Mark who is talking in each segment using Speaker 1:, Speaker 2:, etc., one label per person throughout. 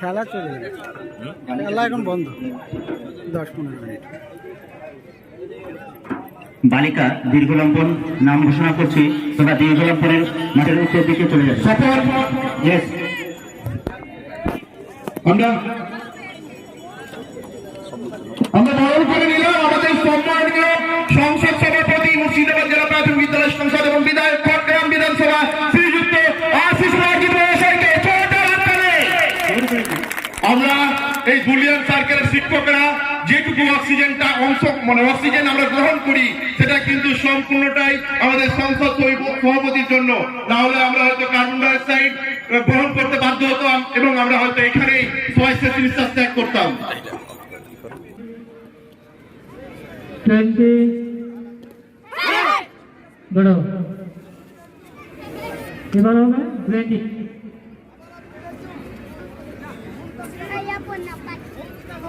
Speaker 1: খেলা চলে যাবে। খেলা এখন বন্ধ। দশ পনেরো মিনিট।
Speaker 2: বালিকা দীর্ঘলম্বন নাম ঘোষণা করছি। তোমরা দীর্ঘলম্বনের মাঠের উত্তর দিকে চলে যাবে
Speaker 3: আমরা আমরা বরণ করে নিলাম। আমাদের সম্মানীয় সংসদ সভাপতি মুর্শিদাবাদ জেলা প্রাথমিক বিদ্যালয় সংসদ এই বুলিয়ান সার্কেলের শিক্ষকরা যেটুকু অক্সিজেনটা অংশ মানে অক্সিজেন আমরা গ্রহণ করি সেটা কিন্তু সম্পূর্ণটাই আমাদের সংসদ সভাপতির জন্য। না হলে আমরা হয়তো কার্বন ডাইঅক্সাইড গ্রহণ করতে বাধ্য হতাম এবং আমরা হয়তো এখানেই সবাই নিঃশ্বাস ত্যাগ করতাম।
Speaker 4: এবার হবে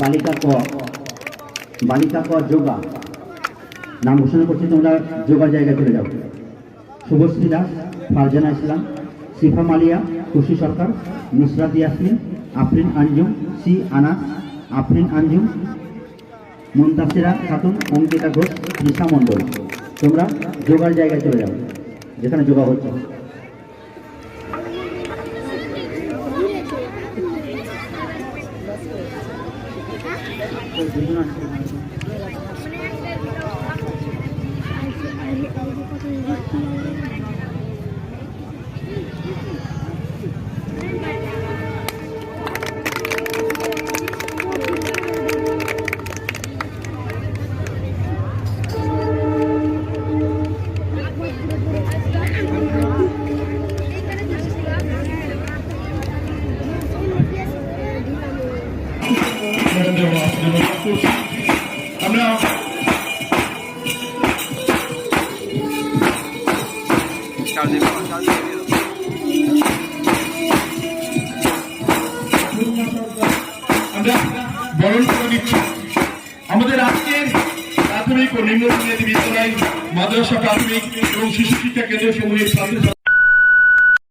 Speaker 2: বালিকা ক বালিকা ক যোগা। নাম ঘোষণা করছি, তোমরা যোগার জায়গায় চলে যাও। শুভশ্রী দাস, ফারজানা ইসলাম সিফা মালিয়া, খুশি সরকার নুসরাত ইয়াসমিন আফরিন আঞ্জুম, সি আনাস, আফরিন আঞ্জুম, মুন্তাসিরা খাতুন, অঙ্কিতা ঘোষ তৃষা মণ্ডল। তোমরা যোগার জায়গায় চলে যাও, যেখানে যোগা হচ্ছে।
Speaker 3: అది আমরা আমরা বরণ করে দিচ্ছি আমাদের আজকের প্রাথমিক ও নিম্ন বিদ্যালয়, মাদ্রাসা প্রাথমিক এবং শিশু শিক্ষা কেন্দ্র সমূহের ছাত্র